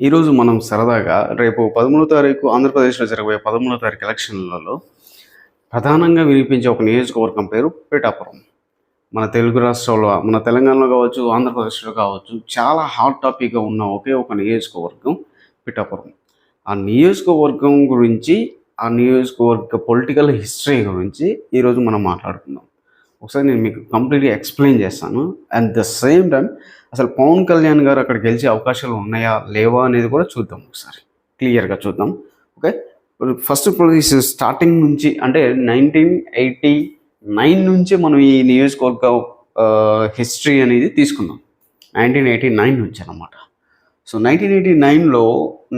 ఈరోజు మనం సరదాగా రేపు పదమూడో తారీఖు ఆంధ్రప్రదేశ్లో జరగబోయే పదమూడో తారీఖు ఎలక్షన్లలో ప్రధానంగా వినిపించే ఒక నియోజకవర్గం పేరు పిఠాపురం. మన తెలుగు రాష్ట్రంలో మన తెలంగాణలో కావచ్చు ఆంధ్రప్రదేశ్లో కావచ్చు చాలా హాట్ టాపిక్గా ఉన్న ఒకే ఒక నియోజకవర్గం పిఠాపురం. ఆ నియోజకవర్గం గురించి ఆ నియోజకవర్గ పొలిటికల్ హిస్టరీ గురించి ఈరోజు మనం మాట్లాడుకుందాం. ఒకసారి నేను మీకు కంప్లీట్గా ఎక్స్ప్లెయిన్ చేస్తాను. అట్ ద సేమ్ టైం అసలు పవన్ కళ్యాణ్ గారు అక్కడ గెలిచే అవకాశాలు ఉన్నాయా లేవా అనేది కూడా చూద్దాం ఒకసారి. క్లియర్గా చూద్దాం. ఓకే ఫస్ట్ ఇప్పుడు స్టార్టింగ్ నుంచి అంటే నైన్టీన్ ఎయిటీ నైన్ నుంచి మనం ఈ నియోజకవర్గ హిస్టరీ అనేది తీసుకుందాం. నైన్టీన్ ఎయిటీ నైన్ నుంచి అనమాట సో నైన్టీన్ ఎయిటీ నైన్లో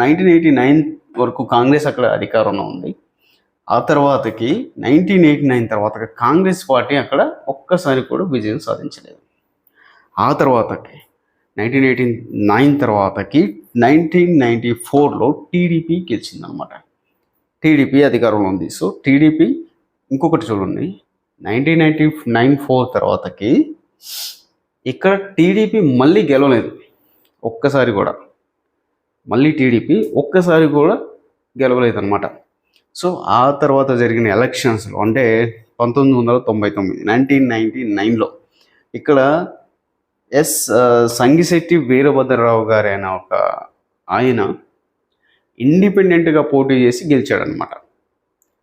నైన్టీన్ ఎయిటీ నైన్ వరకు కాంగ్రెస్ అక్కడ అధికారంలో ఉంది. ఆ తర్వాతకి నైన్టీన్ ఎయిటీ నైన్ తర్వాత కాంగ్రెస్ పార్టీ అక్కడ ఒక్కసారి కూడా విజయం సాధించలేదు. ఆ తర్వాతకి నైన్టీన్ ఎయిటీ నైన్ తర్వాతకి నైన్టీన్ నైంటీ ఫోర్లో టీడీపీ గెలిచిందనమాట టీడీపీ అధికారంలో ఉంది. సో టీడీపీ ఇంకొకటి చూడండి. నైన్టీన్ నైన్టీ నైన్ ఫోర్ తర్వాతకి ఇక్కడ టీడీపీ మళ్ళీ గెలవలేదు. ఒక్కసారి కూడా. మళ్ళీ టీడీపీ ఒక్కసారి కూడా గెలవలేదు అనమాట సో ఆ తర్వాత జరిగిన ఎలక్షన్స్లో అంటే పంతొమ్మిది వందల తొంభై తొమ్మిది నైన్టీన్ నైన్టీ నైన్లో ఇక్కడ ఎస్ సంగిశెట్టి వీరభద్రరావు గారు ఒక ఆయన ఇండిపెండెంట్గా పోటీ చేసి గెలిచాడనమాట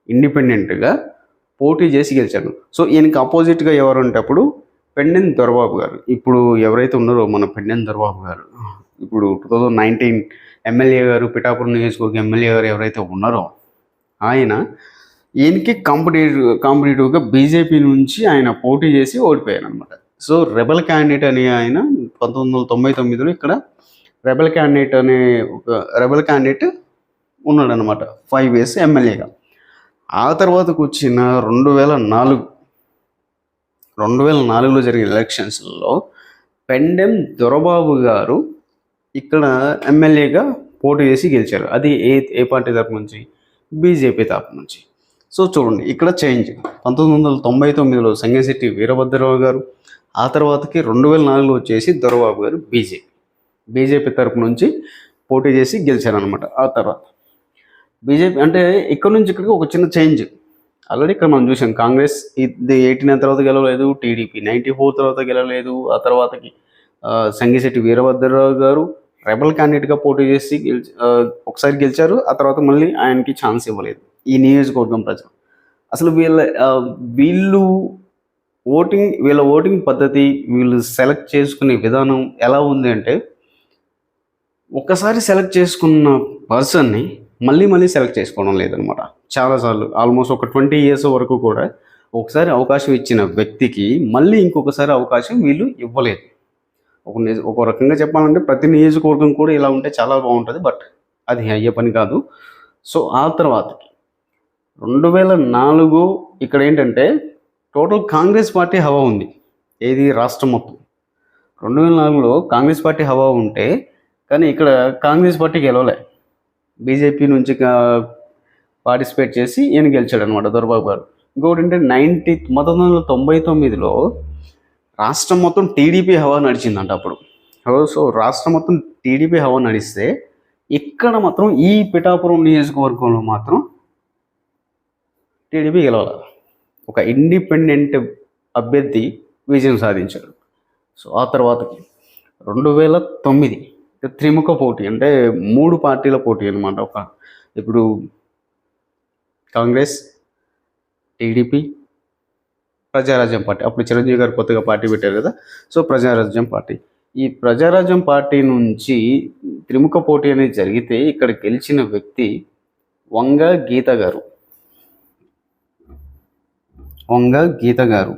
ఇండిపెండెంట్గా పోటీ చేసి గెలిచాడు. సో ఈయనకి అపోజిట్గా ఎవరు ఉంటప్పుడు పెండెన్ దొరబాబు గారు. ఇప్పుడు ఎవరైతే ఉన్నారో మన పెండెన్ దొరబాబు గారు. ఇప్పుడు టూ థౌజండ్ నైన్టీన్ ఎమ్మెల్యే గారు పిఠాపురం నియోజకవర్గ ఎమ్మెల్యే గారు ఎవరైతే ఉన్నారో ఆయన ఈయనకి కాంపిటేటివ్ కాంపిటేటివ్గా బీజేపీ నుంచి ఆయన పోటీ చేసి ఓడిపోయారు అనమాట సో రెబల్ క్యాండిడేట్ అని ఆయన పంతొమ్మిది వందల తొంభై తొమ్మిదిలో ఇక్కడ రెబల్ క్యాండిడేట్ అనే ఒక రెబల్ క్యాండిడేట్ ఉన్నాడనమాట ఫైవ్ ఇయర్స్ ఎమ్మెల్యేగా ఆ తర్వాతకు వచ్చిన రెండు వేల నాలుగు రెండు వేల నాలుగులో జరిగిన ఎలక్షన్స్లో పెండెం దొరబాబు గారు ఇక్కడ ఎమ్మెల్యేగా పోటీ చేసి గెలిచారు. అది ఏ ఏ పార్టీ తరపు నుంచి? బీజేపీ తరపు నుంచి. సో చూడండి ఇక్కడ చేంజ్. పంతొమ్మిది వందల తొంభై తొమ్మిదిలో సంగశెట్టి వీరభద్రరావు గారు ఆ తర్వాతకి రెండు వేల నాలుగులో వచ్చేసి దొరబాబు గారు బీజేపీ. బీజేపీ తరపు నుంచి పోటీ చేసి గెలిచారనమాట ఆ తర్వాత. బీజేపీ అంటే ఇక్కడ నుంచి ఇక్కడికి ఒక చిన్న చేంజ్. ఆల్రెడీ ఇక్కడ మనం చూసాం కాంగ్రెస్ ఇది ఎయిటీ నైన్ తర్వాత గెలవలేదు టీడీపీ నైంటీ ఫోర్ తర్వాత గెలవలేదు ఆ తర్వాతకి ఆ, సంగిశెట్టి వీరభద్రరావు గారు రెబల్ క్యాండిడేట్గా పోటీ చేసి గెలిచి ఒకసారి గెలిచారు ఆ తర్వాత మళ్ళీ ఆయనకి ఛాన్స్ ఇవ్వలేదు. ఈ నియోజకవర్గం ప్రజలు. అసలు వీళ్ళ వీళ్ళు ఓటింగ్ వీళ్ళ ఓటింగ్ పద్ధతి వీళ్ళు సెలెక్ట్ చేసుకునే విధానం ఎలా ఉంది అంటే ఒక్కసారి సెలెక్ట్ చేసుకున్న పర్సన్ని మళ్ళీ మళ్ళీ సెలెక్ట్ చేసుకోవడం లేదనమాట. చాలాసార్లు ఆల్మోస్ట్ ఒక ట్వంటీ ఇయర్స్ వరకు కూడా ఒకసారి అవకాశం ఇచ్చిన వ్యక్తికి మళ్ళీ ఇంకొకసారి అవకాశం వీళ్ళు ఇవ్వలేదు. ఒక నిజ ఒక రకంగా చెప్పాలంటే ప్రతి నియోజకవర్గం కూడా ఇలా ఉంటే చాలా బాగుంటుంది బట్ అది అయ్యే పని కాదు. సో ఆ తర్వాతకి రెండు వేల నాలుగు ఇక్కడ ఏంటంటే టోటల్ కాంగ్రెస్ పార్టీ హవా ఉంది. ఏది? రాష్ట్రం మొత్తం. రెండు వేల నాలుగులో కాంగ్రెస్ పార్టీ హవా ఉంటే కానీ ఇక్కడ కాంగ్రెస్ పార్టీ గెలవలే. బీజేపీ నుంచి పార్టిసిపేట్ చేసి ఈయన గెలిచాడు అనమాట దొరబాబు గారు. ఇంకోటి అంటే నైన్టీ పంతొమ్మిది వందల తొంభై తొమ్మిదిలో రాష్ట్రం మొత్తం టీడీపీ హవా నడిచిందంట అప్పుడు. సో రాష్ట్రం మొత్తం టీడీపీ హవా నడిస్తే ఇక్కడ మాత్రం ఈ పిఠాపురం నియోజకవర్గంలో మాత్రం టీడీపీ గెలవాలి? ఒక ఇండిపెండెంట్ అభ్యర్థి విజయం సాధించాడు. సో ఆ తర్వాతకి రెండు వేల తొమ్మిది త్రిముఖ పోటీ అంటే మూడు పార్టీల పోటీ అనమాట ఒక ఇప్పుడు కాంగ్రెస్ టీడీపీ ప్రజారాజ్యం పార్టీ. అప్పుడు చిరంజీవి గారు కొత్తగా పార్టీ పెట్టారు కదా. So Prajarajyam party. ఈ ప్రజారాజ్యం పార్టీ నుంచి త్రిముఖ పోటీ అనేది జరిగితే ఇక్కడ గెలిచిన వ్యక్తి వంగ గీత గారు. వంగ గీత గారు.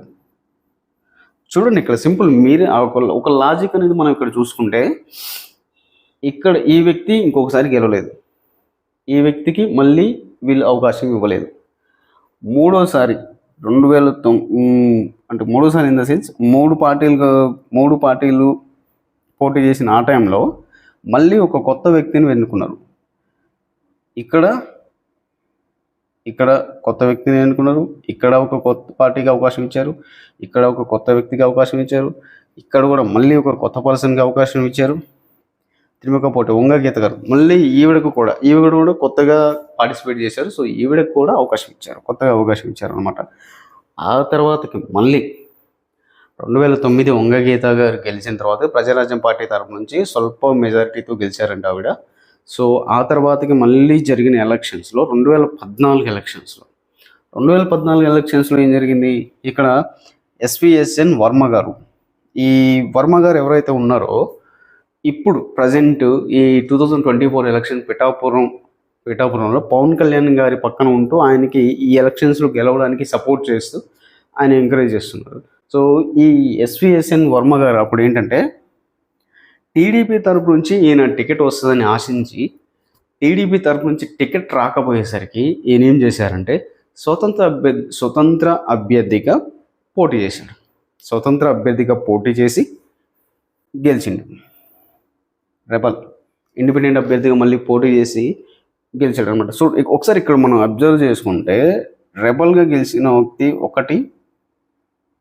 చూడండి ఇక్కడ సింపుల్ మీరే ఒక- ఒక లాజిక్ అనేది మనం ఇక్కడ చూసుకుంటే ఇక్కడ ఈ వ్యక్తి ఇంకొకసారి గెలవలేదు. ఈ వ్యక్తికి మళ్ళీ వీళ్ళు అవకాశం ఇవ్వలేదు. మూడోసారి రెండు వేల అంటే మూడోసారి ఇన్ ద సెన్స్ మూడు పార్టీలు మూడు పార్టీలు పోటీ చేసిన ఆ టైంలో మళ్ళీ ఒక కొత్త వ్యక్తిని ఎన్నుకున్నారు. ఇక్కడ ఇక్కడ కొత్త వ్యక్తిని ఎన్నుకున్నారు. ఇక్కడ ఒక కొత్త పార్టీకి అవకాశం ఇచ్చారు. ఇక్కడ ఒక కొత్త వ్యక్తికి అవకాశం ఇచ్చారు. ఇక్కడ కూడా మళ్ళీ ఒక కొత్త పర్సన్కి అవకాశం ఇచ్చారు. తిరుమకపోటి పోటీ గీత గారు. మళ్ళీ ఈవిడకు కూడా ఈవిడ కూడా కొత్తగా పార్టిసిపేట్ చేశారు. సో ఈవిడకు కూడా అవకాశం ఇచ్చారు. కొత్తగా అవకాశం ఇచ్చారు అనమాట ఆ తర్వాతకి మళ్ళీ రెండు వేల తొమ్మిది ఉంగ గీత గారు గెలిచిన తర్వాత ప్రజారాజ్యం పార్టీ తరపు నుంచి స్వల్ప మెజారిటీతో గెలిచారంట ఆవిడ. సో ఆ తర్వాతకి మళ్ళీ జరిగిన ఎలక్షన్స్లో రెండు వేల పద్నాలుగు ఎలక్షన్స్లో. రెండు వేల పద్నాలుగు ఎలక్షన్స్లో ఏం జరిగింది? ఇక్కడ ఎస్విఎస్ఎన్ వర్మ గారు. ఈ వర్మ గారు ఎవరైతే ఉన్నారో ఇప్పుడు ప్రజెంట్ ఈ two thousand twenty four election Pithapuram పిఠాపురంలో పవన్ కళ్యాణ్ గారి పక్కన ఉంటూ ఆయనకి ఈ ఎలక్షన్స్లో గెలవడానికి సపోర్ట్ చేస్తూ ఆయన ఎంకరేజ్ చేస్తున్నారు. సో ఈ ఎస్విఎస్ఎన్ వర్మ గారు అప్పుడు ఏంటంటే టీడీపీ తరపు నుంచి ఈయన టికెట్ వస్తుందని ఆశించి టీడీపీ తరపు నుంచి టికెట్ రాకపోయేసరికి ఈయన ఏం చేశారంటే స్వతంత్ర అభ్యర్థి స్వతంత్ర అభ్యర్థిగా పోటీ చేశాడు. స్వతంత్ర అభ్యర్థిగా పోటీ చేసి గెలిచిండు. రెబల్ ఇండిపెండెంట్ అభ్యర్థిగా మళ్ళీ పోటీ చేసి గెలిచాడు అనమాట సో ఒకసారి ఇక్కడ మనం అబ్జర్వ్ చేసుకుంటే రెబల్గా గెలిచిన వ్యక్తి ఒకటి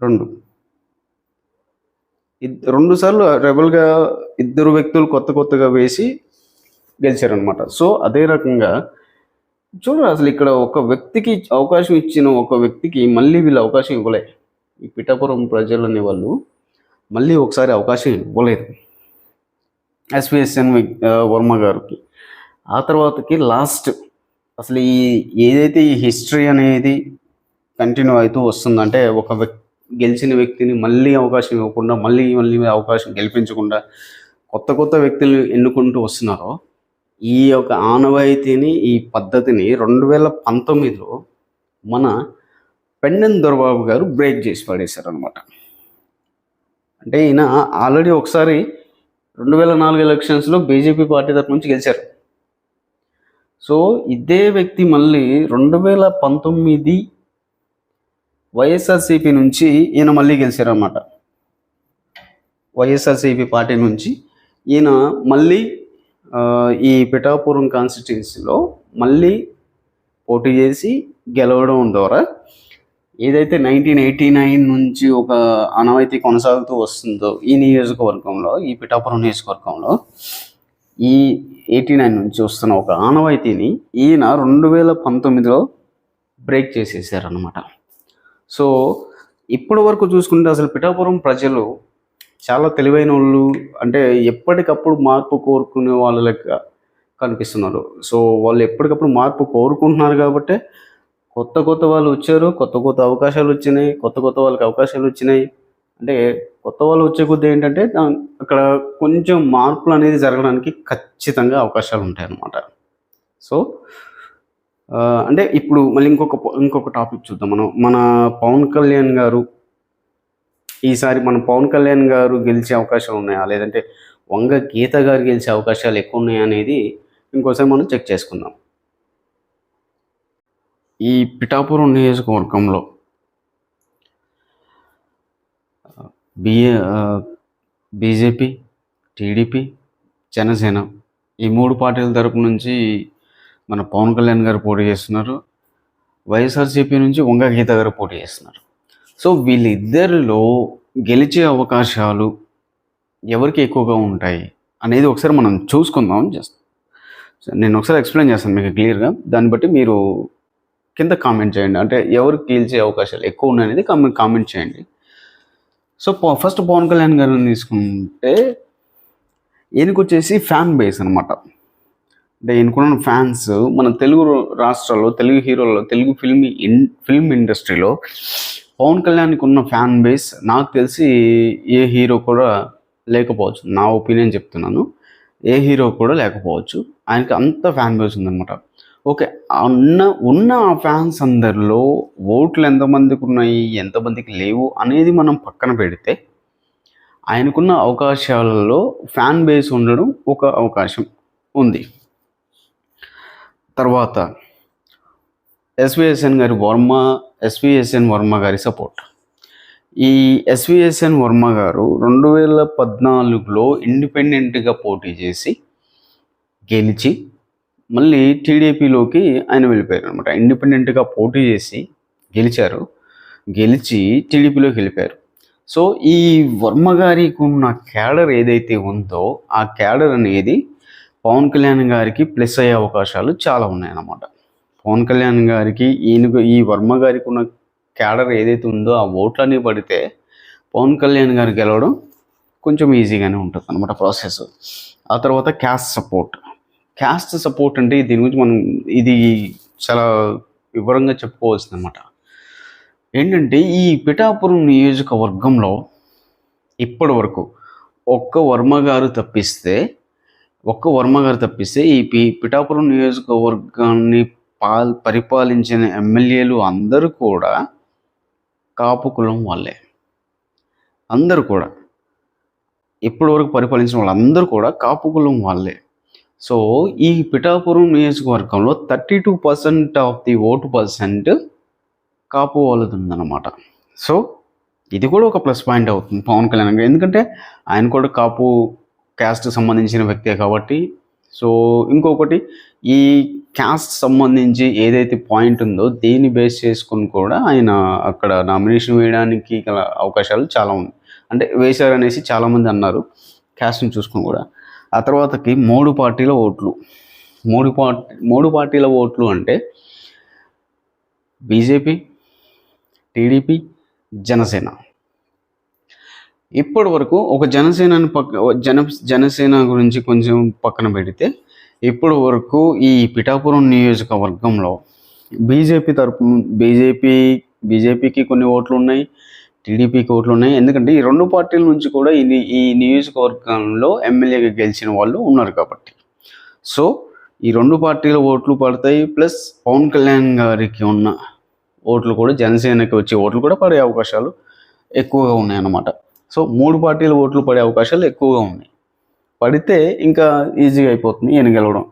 రెండు. రెండు సార్లు రెబల్గా ఇద్దరు వ్యక్తులు కొత్త కొత్తగా వేసి గెలిచారనమాట సో అదే రకంగా చూడరు అసలు ఇక్కడ ఒక వ్యక్తికి అవకాశం ఇచ్చిన ఒక వ్యక్తికి మళ్ళీ వీళ్ళు అవకాశం ఇవ్వలే. ఈ పిఠాపురం ప్రజలు అనే వాళ్ళు మళ్ళీ ఒకసారి అవకాశం ఇవ్వలేదు. ఎస్విఎస్ఎన్ వర్మ గారికి. ఆ తర్వాతకి లాస్ట్ అసలు ఈ ఏదైతే ఈ హిస్టరీ అనేది కంటిన్యూ అవుతూ వస్తుందంటే ఒక వ్యక్తి గెలిచిన వ్యక్తిని మళ్ళీ అవకాశం ఇవ్వకుండా మళ్ళీ మళ్ళీ అవకాశం గెలిపించకుండా కొత్త కొత్త వ్యక్తులు ఎన్నుకుంటూ వస్తున్నారో ఈ యొక్క ఆనవాయితీని ఈ పద్ధతిని రెండు వేల పంతొమ్మిదిలో మన పెండెన్ దొరబాబు గారు బ్రేక్ చేసి పడేశారు అనమాట అంటే ఈయన ఆల్రెడీ ఒకసారి రెండు వేల నాలుగు ఎలక్షన్స్లో బీజేపీ పార్టీ తరపు నుంచి గెలిచారు. సో ఇదే వ్యక్తి మళ్ళీ రెండు వేల పంతొమ్మిది వైఎస్ఆర్సీపీ నుంచి ఈయన మళ్ళీ గెలిచారనమాట వైఎస్ఆర్సీపీ పార్టీ నుంచి ఈయన మళ్ళీ ఈ పిఠాపురం కాన్స్టిట్యున్సీలో మళ్ళీ పోటీ చేసి గెలవడం ద్వారా ఏదైతే నైన్టీన్ ఎయిటీ నైన్ నుంచి ఒక ఆనవాయితీ కొనసాగుతూ వస్తుందో ఈ నియోజకవర్గంలో ఈ పిఠాపురం నియోజకవర్గంలో ఈ ఎయిటీ నైన్ నుంచి వస్తున్న ఒక ఆనవాయితీని ఈయన రెండు వేల పంతొమ్మిదిలో బ్రేక్ చేసేసారనమాట సో ఇప్పటి వరకు చూసుకుంటే అసలు పిఠాపురం ప్రజలు చాలా తెలివైన వాళ్ళు అంటే ఎప్పటికప్పుడు మార్పు కోరుకునే వాళ్ళ లెక్క కనిపిస్తున్నారు. సో వాళ్ళు ఎప్పటికప్పుడు మార్పు కోరుకుంటున్నారు కాబట్టి కొత్త కొత్త వాళ్ళు వచ్చారు కొత్త కొత్త అవకాశాలు వచ్చినాయి కొత్త కొత్త వాళ్ళకి అవకాశాలు వచ్చినాయి. అంటే కొత్త వాళ్ళు వచ్చే కొద్ది ఏంటంటే అక్కడ కొంచెం మార్పులు అనేది జరగడానికి ఖచ్చితంగా అవకాశాలు ఉంటాయి అన్నమాట సో అంటే ఇప్పుడు మళ్ళీ ఇంకొక ఇంకొక టాపిక్ చూద్దాం మనం. మన పవన్ కళ్యాణ్ గారు ఈసారి మన పవన్ కళ్యాణ్ గారు గెలిచే అవకాశాలు ఉన్నాయా? లేదంటే వంగ గీత గారు గెలిచే అవకాశాలు ఎక్కువ ఉన్నాయా అనేది ఇంకోసారి మనం చెక్ చేసుకుందాం. ఈ పిఠాపురం నియోజకవర్గంలో బిఏ బీజేపీ టీడీపీ జనసేన ఈ మూడు పార్టీల తరపు నుంచి మన పవన్ కళ్యాణ్ గారు పోటీ చేస్తున్నారు. వైఎస్ఆర్సీపీ నుంచి వంగ గీత గారు పోటీ చేస్తున్నారు. సో వీళ్ళిద్దరిలో గెలిచే అవకాశాలు ఎవరికి ఎక్కువగా ఉంటాయి అనేది ఒకసారి మనం చూసుకుందాం జస్ట్. నేను ఒకసారి ఎక్స్ప్లెయిన్ చేస్తాను మీకు క్లియర్గా. దాన్ని బట్టి మీరు కింద కామెంట్ చేయండి. అంటే ఎవరికి గెలిచే అవకాశాలు ఎక్కువ ఉన్నాయనేది కామెంట్ కామెంట్ చేయండి. సో ఫస్ట్ పవన్ కళ్యాణ్ గారిని తీసుకుంటే ఈయనకు వచ్చేసి ఫ్యాన్ బేస్ అనమాట అంటే ఈయనకున్న ఫ్యాన్స్ మన తెలుగు రాష్ట్రాల్లో తెలుగు హీరోల్లో తెలుగు ఫిల్మ్ ఇన్ ఫిల్మ్ ఇండస్ట్రీలో పవన్ కళ్యాణ్కి ఉన్న ఫ్యాన్ బేస్ నాకు తెలిసి ఏ హీరో కూడా లేకపోవచ్చు. నా ఒపీనియన్ చెప్తున్నాను. ఏ హీరో కూడా లేకపోవచ్చు. ఆయనకి అంత ఫ్యాన్ బేస్ ఉందన్నమాట. ఓకే ఉన్న ఉన్న ఆ ఫ్యాన్స్ అందరిలో ఓట్లు ఎంతమందికి ఉన్నాయి ఎంతమందికి లేవు అనేది మనం పక్కన పెడితే ఆయనకున్న అవకాశాలలో ఫ్యాన్ బేస్ ఉండడం ఒక అవకాశం ఉంది. తర్వాత ఎస్విఎస్ఎన్ గారి వర్మ ఎస్విఎస్ఎన్ వర్మ గారి సపోర్ట్. ఈ ఎస్విఎస్ఎన్ వర్మ గారు రెండు వేల పద్నాలుగులో ఇండిపెండెంట్గా పోటీ చేసి గెలిచి మళ్ళీ టీడీపీలోకి ఆయన వెళ్ళిపోయారు అనమాట ఇండిపెండెంట్గా పోటీ చేసి గెలిచారు. గెలిచి టీడీపీలోకి వెళ్ళిపోయారు. సో ఈ వర్మ గారికి ఉన్న క్యాడర్ ఏదైతే ఉందో ఆ క్యాడర్ అనేది పవన్ కళ్యాణ్ గారికి ప్లస్ అయ్యే అవకాశాలు చాలా ఉన్నాయన్నమాట. పవన్ కళ్యాణ్ గారికి ఈయన ఈ వర్మ గారికి ఉన్న క్యాడర్ ఏదైతే ఉందో ఆ ఓట్లన్నీ పడితే పవన్ కళ్యాణ్ గారు గెలవడం కొంచెం ఈజీగానే ఉంటుంది అనమాట ప్రాసెస్. ఆ తర్వాత క్యాస్ట్ సపోర్ట్. క్యాస్ట్ సపోర్ట్ అంటే దీని గురించి మనం ఇది చాలా వివరంగా చెప్పుకోవాల్సింది అనమాట ఏంటంటే ఈ పిఠాపురం నియోజకవర్గంలో ఇప్పటి వరకు ఒక్క వర్మ గారు తప్పిస్తే ఒక్క వర్మ గారు తప్పిస్తే ఈ పి పిఠాపురం నియోజకవర్గాన్ని పాల్ పరిపాలించిన ఎమ్మెల్యేలు అందరూ కూడా కాపు కులం వాళ్ళే. అందరూ కూడా. ఇప్పటి వరకు పరిపాలించిన వాళ్ళందరూ కూడా కాపు కులం వాళ్ళే. సో ఈ పిఠాపురం నియోజకవర్గంలో thirty two percent of the vote percent Kapu వాళ్ళది ఉందన్నమాట. సో ఇది కూడా ఒక ప్లస్ పాయింట్ అవుతుంది పవన్ కళ్యాణ్ గారు. ఎందుకంటే ఆయన కూడా కాపు క్యాస్ట్ సంబంధించిన వ్యక్తే కాబట్టి సో ఇంకొకటి ఈ క్యాస్ట్ సంబంధించి ఏదైతే పాయింట్ ఉందో దేన్ని బేస్ చేసుకుని కూడా ఆయన అక్కడ నామినేషన్ వేయడానికి గల అవకాశాలు చాలా ఉంది అంటే వేశారు అనేసి చాలామంది అన్నారు క్యాస్ట్ని చూసుకుని కూడా. ఆ తర్వాతకి మూడు పార్టీల ఓట్లు. మూడు పార్టీ మూడు పార్టీల ఓట్లు అంటే బీజేపీ టీడీపీ జనసేన. ఇప్పటి వరకు ఒక జనసేనని పక్క జన జనసేన గురించి కొంచెం పక్కన పెడితే ఇప్పటి వరకు ఈ పిఠాపురం నియోజకవర్గంలో బీజేపీ తరపు బీజేపీ బీజేపీకి కొన్ని ఓట్లు ఉన్నాయి టీడీపీకి ఓట్లు ఉన్నాయి. ఎందుకంటే ఈ రెండు పార్టీల నుంచి కూడా ఈ ఈ నియోజకవర్గంలో ఎమ్మెల్యేగా గెలిచిన వాళ్ళు ఉన్నారు కాబట్టి. సో ఈ రెండు పార్టీల ఓట్లు పడతాయి ప్లస్ పవన్ కళ్యాణ్ గారికి ఉన్న ఓట్లు కూడా జనసేనకి వచ్చే ఓట్లు కూడా పడే అవకాశాలు ఎక్కువగా ఉన్నాయన్నమాట. సో మూడు పార్టీల ఓట్లు పడే అవకాశాలు ఎక్కువగా ఉన్నాయి. పడితే ఇంకా ఈజీగా అయిపోతుంది ఈయన గెలవడం.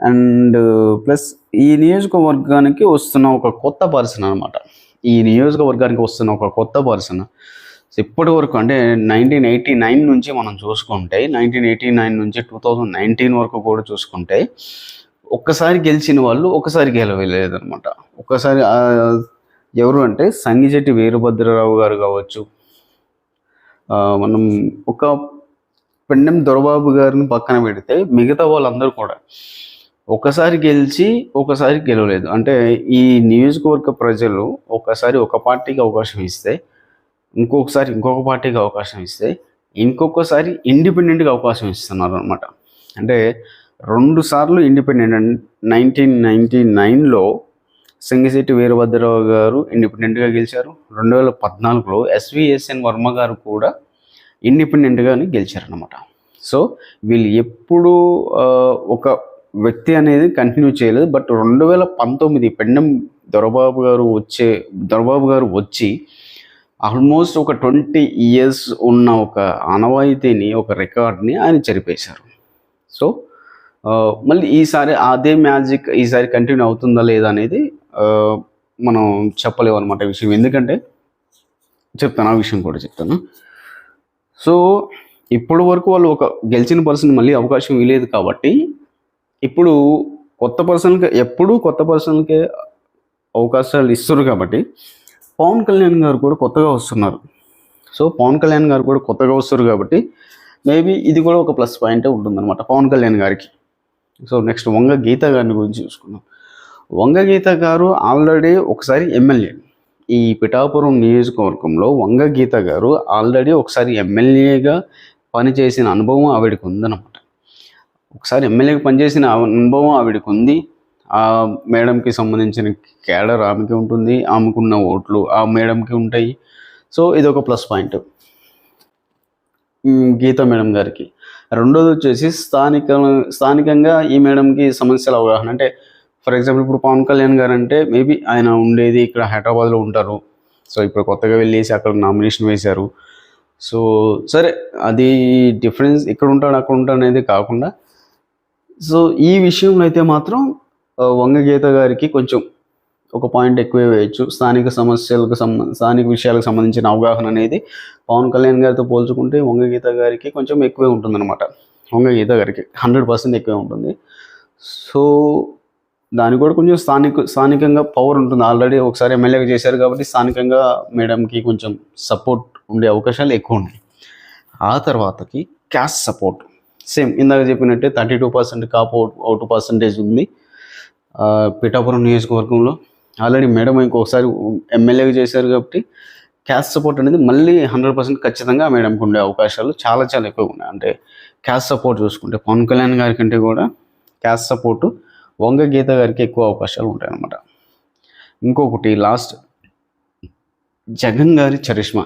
అండ్ ప్లస్ ఈ నియోజకవర్గానికి వస్తున్న ఒక కొత్త పర్సన్ అనమాట ఈ నియోజకవర్గానికి వస్తున్న ఒక కొత్త పర్సన్ ఇప్పటి వరకు అంటే నైన్టీన్ ఎయిటీ నైన్ నుంచి మనం చూసుకుంటే నైన్టీన్ ఎయిటీ నైన్ నుంచి టూ థౌజండ్ నైన్టీన్ వరకు కూడా చూసుకుంటే ఒక్కసారి గెలిచిన వాళ్ళు ఒకసారి గెలవలేదు అనమాట ఒక్కసారి ఎవరు అంటే సంగిజెట్టి వీరభద్రరావు గారు కావచ్చు మనం ఒక పెండెం దొరబాబు గారిని పక్కన పెడితే మిగతా వాళ్ళందరూ కూడా ఒకసారి గెలిచి ఒకసారి గెలవలేదు. అంటే ఈ నియోజకవర్గ ప్రజలు ఒకసారి ఒక పార్టీకి అవకాశం ఇస్తే ఇంకొకసారి ఇంకొక పార్టీకి అవకాశం ఇస్తే ఇంకొకసారి ఇండిపెండెంట్గా అవకాశం ఇస్తున్నారు అనమాట అంటే రెండు సార్లు ఇండిపెండెంట్ నైన్టీన్ నైన్టీ నైన్లో సింగిశెట్టి వీరభద్రరావు గారు ఇండిపెండెంట్గా గెలిచారు. రెండు వేల పద్నాలుగులో ఎస్విఎస్ఎన్ వర్మ గారు కూడా ఇండిపెండెంట్గానే గెలిచారనమాట సో వీళ్ళు ఎప్పుడు ఒక వ్యక్తి అనేది కంటిన్యూ చేయలేదు. బట్ రెండు వేల పంతొమ్మిది పెండం దొరబాబు గారు వచ్చే దొరబాబు గారు వచ్చి ఆల్మోస్ట్ ఒక ట్వంటీ ఇయర్స్ ఉన్న ఒక ఆనవాయితీని ఒక రికార్డ్ని ఆయన చెరిపేశారు. సో మళ్ళీ ఈసారి అదే మ్యాజిక్ ఈసారి కంటిన్యూ అవుతుందా లేదా అనేది మనం చెప్పలేము అనమాట విషయం. ఎందుకంటే చెప్తాను ఆ విషయం కూడా చెప్తాను. సో ఇప్పటి వరకు వాళ్ళు ఒక గెలిచిన పర్సన్ మళ్ళీ అవకాశం ఇవ్వలేదు కాబట్టి ఇప్పుడు కొత్త పర్సన్కి ఎప్పుడూ కొత్త పర్సన్కే అవకాశాలు ఇస్తారు కాబట్టి పవన్ కళ్యాణ్ గారు కూడా కొత్తగా వస్తున్నారు. సో పవన్ కళ్యాణ్ గారు కూడా కొత్తగా వస్తారు కాబట్టి మేబీ ఇది కూడా ఒక ప్లస్ పాయింటే ఉంటుందన్నమాట పవన్ కళ్యాణ్ గారికి. సో నెక్స్ట్ వంగ గీత గారిని గురించి చూసుకున్నాం వంగ గీత గారు ఆల్రెడీ ఒకసారి ఎమ్మెల్యే. ఈ పిఠాపురం నియోజకవర్గంలో వంగ గీత గారు ఆల్రెడీ ఒకసారి ఎమ్మెల్యేగా పనిచేసిన అనుభవం ఆవిడకి ఉందన్నమాట. ఒకసారి ఎమ్మెల్యేగా పనిచేసిన అనుభవం ఆవిడకి ఉంది. ఆ మేడంకి సంబంధించిన కేడర్ ఆమెకి ఉంటుంది. ఆమెకున్న ఓట్లు ఆ మేడంకి ఉంటాయి. సో ఇది ఒక ప్లస్ పాయింట్. గీత మేడం గారికి. రెండోది వచ్చేసి స్థానిక స్థానికంగా ఈ మేడంకి సమస్యల అవగాహన అంటే ఫర్ ఎగ్జాంపుల్ ఇప్పుడు పవన్ కళ్యాణ్ గారు అంటే మేబీ ఆయన ఉండేది ఇక్కడ హైదరాబాద్లో ఉంటారు. సో ఇప్పుడు కొత్తగా వెళ్ళేసి అక్కడ నామినేషన్ వేశారు. సో సరే అది డిఫరెన్స్ ఇక్కడ ఉంటాడు అక్కడ ఉంటాడు అనేది కాకుండా సో ఈ విషయంలో అయితే మాత్రం వంగగీత వంగ గీత గారికి కొంచెం ఒక పాయింట్ ఎక్కువే వేయచ్చు. స్థానిక సమస్యలకు సంబంధ స్థానిక విషయాలకు సంబంధించిన అవగాహన అనేది పవన్ కళ్యాణ్ గారితో పోల్చుకుంటే వంగ గీత గారికి కొంచెం ఎక్కువే ఉంటుందన్నమాట. వంగ గీత గారికి హండ్రెడ్ పర్సెంట్ ఎక్కువే ఉంటుంది. సో దానికి కూడా కొంచెం స్థానిక స్థానికంగా పవర్ ఉంటుంది. ఆల్రెడీ ఒకసారి ఎమ్మెల్యేగా చేశారు కాబట్టి స్థానికంగా మేడంకి కొంచెం సపోర్ట్ ఉండే అవకాశాలు ఎక్కువ ఉన్నాయి. ఆ తర్వాతకి క్యాష్ సపోర్ట్ సేమ్ ఇందాక చెప్పినట్టే thirty two percent Kapu out percentage ఉంది. పిఠాపురం నియోజకవర్గంలో ఆల్రెడీ మేడం ఇంకొకసారి ఎమ్మెల్యేగా చేశారు కాబట్టి క్యాష్ సపోర్ట్ అనేది మళ్ళీ హండ్రెడ్ పర్సెంట్ ఖచ్చితంగా మేడంకి ఉండే అవకాశాలు చాలా చాలా ఎక్కువ ఉన్నాయి. అంటే క్యాస్ట్ సపోర్ట్ చూసుకుంటే పవన్ కళ్యాణ్ గారి కంటే కూడా క్యాస్ట్ సపోర్టు వంగ గీత గారికి ఎక్కువ అవకాశాలు ఉంటాయన్నమాట. ఇంకొకటి లాస్ట్ జగన్ గారి చరిష్మా.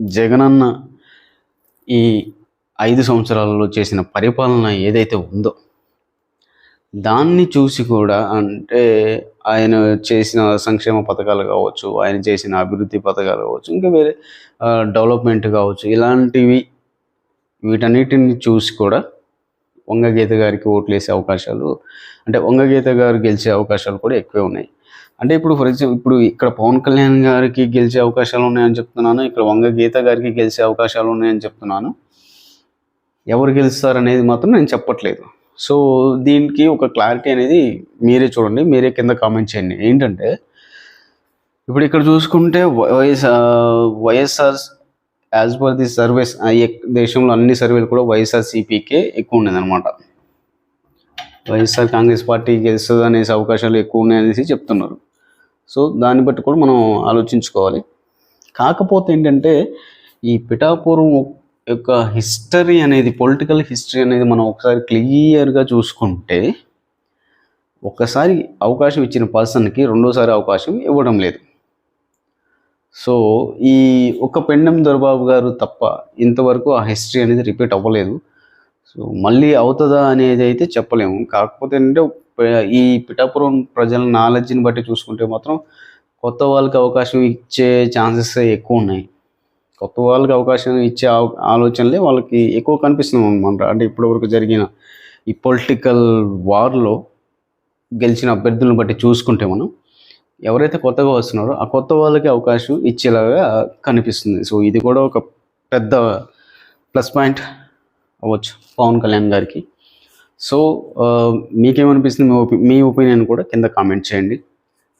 జగనన్న ఈ ఐదు సంవత్సరాలలో చేసిన పరిపాలన ఏదైతే ఉందో దాన్ని చూసి కూడా అంటే ఆయన చేసిన సంక్షేమ పథకాలు కావచ్చు ఆయన చేసిన అభివృద్ధి పథకాలు కావచ్చు ఇంకా వేరే డెవలప్మెంట్ కావచ్చు ఇలాంటివి వీటన్నిటిని చూసి కూడా వంగగీత గారికి ఓట్లు వేసే అవకాశాలు అంటే వంగగీత గారు గెలిచే అవకాశాలు కూడా ఎక్కువే ఉన్నాయి. అంటే ఇప్పుడు ఫర్ ఎగ్జాంపుల్ ఇప్పుడు ఇక్కడ పవన్ కళ్యాణ్ గారికి గెలిచే అవకాశాలు ఉన్నాయని చెప్తున్నాను ఇక్కడ వంగగీత గారికి గెలిచే అవకాశాలు ఉన్నాయని చెప్తున్నాను. ఎవరు గెలుస్తారు అనేది మాత్రం నేను చెప్పట్లేదు. సో దీనికి ఒక క్లారిటీ అనేది మీరే చూడండి మీరే కింద కామెంట్ చేయండి. ఏంటంటే ఇప్పుడు ఇక్కడ చూసుకుంటే YS YSR as per the service దేశంలో అన్ని సర్వేలు కూడా వైఎస్ఆర్ సిపికే ఎక్కువ ఉండేదనమాట వైఎస్ఆర్ కాంగ్రెస్ పార్టీ గెలుస్తుంది అనేసి అవకాశాలు ఎక్కువ ఉన్నాయనేసి చెప్తున్నారు. సో దాన్ని బట్టి కూడా మనం ఆలోచించుకోవాలి. కాకపోతే ఏంటంటే ఈ పిఠాపురం యొక్క హిస్టరీ అనేది పొలిటికల్ హిస్టరీ అనేది మనం ఒకసారి క్లియర్గా చూసుకుంటే ఒకసారి అవకాశం ఇచ్చిన పర్సన్కి రెండోసారి అవకాశం ఇవ్వడం లేదు. సో ఈ ఒక పెండం దొరబాబు గారు తప్ప ఇంతవరకు ఆ హిస్టరీ అనేది రిపీట్ అవ్వలేదు. సో మళ్ళీ అవుతుందా అనేది అయితే చెప్పలేము. కాకపోతే ఏంటంటే ఈ పిఠాపురం ప్రజల నాలెడ్జ్ని బట్టి చూసుకుంటే మాత్రం కొత్త వాళ్ళకి అవకాశం ఇచ్చే ఛాన్సెస్ ఎక్కువ ఉన్నాయి. కొత్త వాళ్ళకి అవకాశం ఇచ్చే ఆలోచనలే వాళ్ళకి ఎక్కువ కనిపిస్తున్నాం అనమాట అంటే ఇప్పటివరకు జరిగిన ఈ పొలిటికల్ వార్లో గెలిచిన అభ్యర్థులను బట్టి చూసుకుంటే మనం. ఎవరైతే కొత్తగా వస్తున్నారో ఆ కొత్త వాళ్ళకి అవకాశం ఇచ్చేలాగా కనిపిస్తుంది. సో ఇది కూడా ఒక పెద్ద ప్లస్ పాయింట్ అవ్వచ్చు పవన్ కళ్యాణ్ గారికి. సో మీకేమనిపిస్తుంది? మీ మీ ఒపీనియన్ కూడా కింద కామెంట్ చేయండి.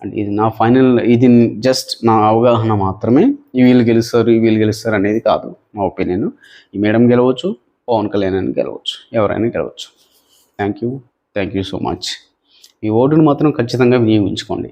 అండ్ ఇది నా ఫైనల్ ఇది జస్ట్ నా అవగాహన మాత్రమే. వీళ్ళు గెలుస్తారు ఈ వీళ్ళు గెలుస్తారు అనేది కాదు నా ఒపీనియన్. ఈ మేడం గెలవచ్చు పవన్ కళ్యాణ్ అని గెలవచ్చు ఎవరైనా గెలవచ్చు. Thank you thank you so much. ఈ ఓటును మాత్రం ఖచ్చితంగా వినియోగించుకోండి.